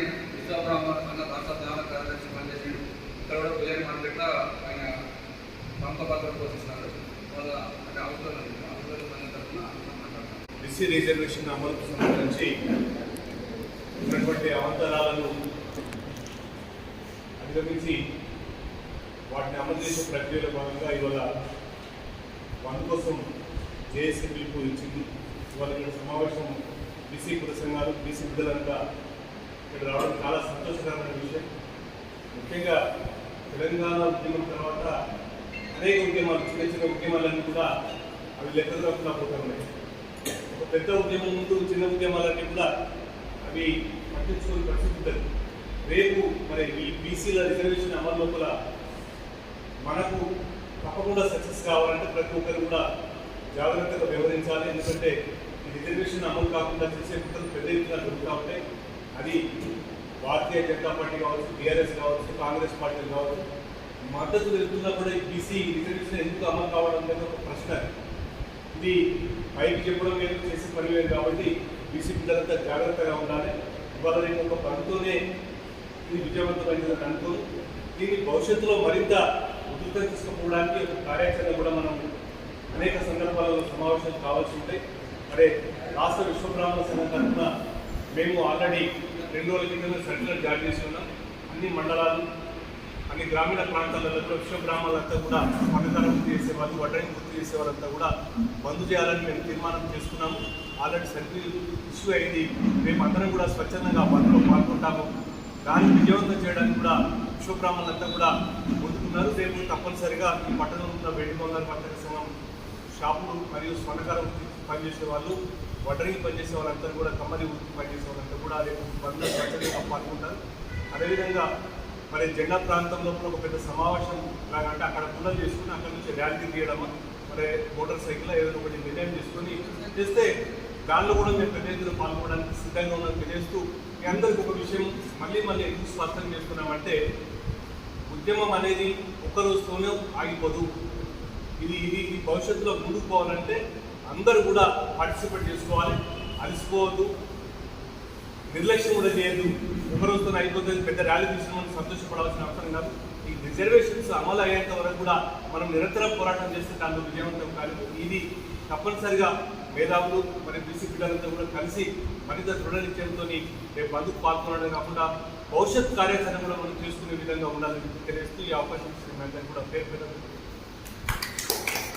గారి విశ్వబ్రహ్మ అన్న రాష్ట్ర ప్రధాన కార్యదర్శి పనిచేసాడు ఇక్కడ కూడా పిల్లలు మన దగ్గర ఆయన ప్రముఖ పాత్ర పోషిస్తాడు వాళ్ళ అంటే అవసరం అవసరం మన రిజర్వేషన్ అమలుకు సంబంధించి ఉన్నటువంటి అవంతరాలను అధిగమించి వాటిని అమలు చేసే ప్రక్రియలో భాగంగా ఇవాళ వన్ కోసం జేఏసీ పిలుపు ఇచ్చింది. ఇవాళ సమావేశం బీసీ కుల సంఘాలు బీసీ బిడ్డలంతా ఇక్కడ రావడం చాలా సంతోషకరమైన విషయం. ముఖ్యంగా తెలంగాణ ఉద్యమం తర్వాత అనేక ఉద్యమాలు చిన్న చిన్న ఉద్యమాలన్నీ కూడా అవి లెక్కలు తప్పకుండా పోతున్నాయి ఒక పెద్ద ఉద్యమం ముందు చిన్న ఉద్యమాలన్నీ కూడా అవి పట్టించుకునే పరిస్థితి రేపు మరి ఈ బీసీల రిజర్వేషన్ అమలు లోపల మనకు తప్పకుండా సక్సెస్ కావాలంటే ప్రతి ఒక్కరు కూడా జాగ్రత్తగా వ్యవహరించాలి. ఎందుకంటే ఈ రిజర్వేషన్ అమలు కాకుండా చేసే కుట్రలు పెద్ద ఎత్తున జరుగుతూ ఉంటాయి అది భారతీయ జనతా పార్టీ కావచ్చు టీఆర్ఎస్ కావచ్చు కాంగ్రెస్ పార్టీ కావచ్చు మద్దతు తెలుపుతున్నా కూడా ఈ బీసీ రిజర్వేషన్ ఎందుకు అమలు కావడం అనేది ఒక ప్రశ్న. ఇది పైకి చెప్పడం లేదు చేసే పని లేదు కాబట్టి బీసీ పిల్లలంతా జాగ్రత్తగా ఉండాలి. ఇవాళ నేను ఒక పనితోనే ఇది విజయవంతమైన అనుకోను. దీన్ని భవిష్యత్తులో మరింత ఉధృతం తీసుకుపోవడానికి ఒక కార్యాచరణ కూడా మనం అనేక సందర్భాలలో సమావేశం కావాల్సి ఉంటాయి. అదే రాష్ట్ర విశ్వబ్రాహ్మణ సంఘం తరఫున మేము ఆల్రెడీ రెండు రోజుల కింద సర్క్యులర్ జారీ చేసి ఉన్నాం అన్ని మండలాలు అన్ని గ్రామీణ ప్రాంతాలలో కూడా గ్రామాలంతా కూడా పథకాలు పూర్తి చేసేవాళ్ళు వడ్డని పూర్తి చేసే వాళ్ళంతా కూడా బంద్ చేయాలని మేము తీర్మానం చేసుకున్నాము. ఆల్రెడీ సర్క్యులర్ ఇష్యూ అయింది. మేము అందరం కూడా స్వచ్ఛందంగా బంద్లో పాల్గొంటాము. దాన్ని విజయవంతం చేయడానికి కూడా విశ్వబ్రాహ్మణులంతా కూడా ముందుకున్నారు. రేపు తప్పనిసరిగా ఈ పట్టణంలో ఉన్న వెండి బంగారు పట్టణ సంఘం షాపులు మరియు స్వర్ణకారం పనిచేసే వాళ్ళు వడ్డరింగ్ పనిచేసే వాళ్ళంతా కూడా కమ్మరి వృత్తి పనిచేసే వాళ్ళంతా కూడా రేపు వంద స్వచ్ఛందంగా పాల్గొంటారు అదేవిధంగా మరి జెండా ప్రాంతంలో లోపల ఒక పెద్ద సమావేశం లాగా అంటే అక్కడ పుల్లలు చేసుకుని అక్కడ నుంచి ర్యాలీ తీయడము మరి మోటార్ సైకిల్ ఏదైనా ఒకటి నిర్ణయం చేసుకొని చేస్తే దానిలో కూడా మేము పెద్ద ఎత్తున పాల్గొనడానికి సిద్ధంగా ఉన్నామని తెలియజేస్తూ మీ అందరికి ఒక విషయం మళ్ళీ మళ్ళీ ఎందుకు స్పష్టం చేస్తున్నామంటే ఉద్యమం అనేది ఒక్కరోజుతోనే ఆగిపోదు. ఇది ఇది ఇది భవిష్యత్తులో ముందుకు పోవాలంటే అందరూ కూడా పార్టిసిపేట్ చేసుకోవాలి. అలసిపోవద్దు. నిర్లక్ష్యం కూడా చేయొద్దు. ఒక రోజుతో అయిపోతుంది. పెద్ద ర్యాలీ తీసుకుని సంతోషపడాల్సిన అవసరం కాదు ఈ రిజర్వేషన్స్ అమలు అయ్యేంత వరకు కూడా మనం నిరంతరం పోరాటం చేస్తే దాంట్లో విజయవంతం కాదు ఇది తప్పనిసరిగా మేధావులు మరి బీసీ పిల్లలంతా కూడా కలిసి మరింత దృఢ నిశ్చయంతో రేపు బంధుకు పాల్గొనడం కాకుండా భవిష్యత్ కార్యాచరణ కూడా మనం చేసుకునే విధంగా ఉండాలని తెలియజేస్తూ ఈ అవకాశం కూడా పేరు పేరు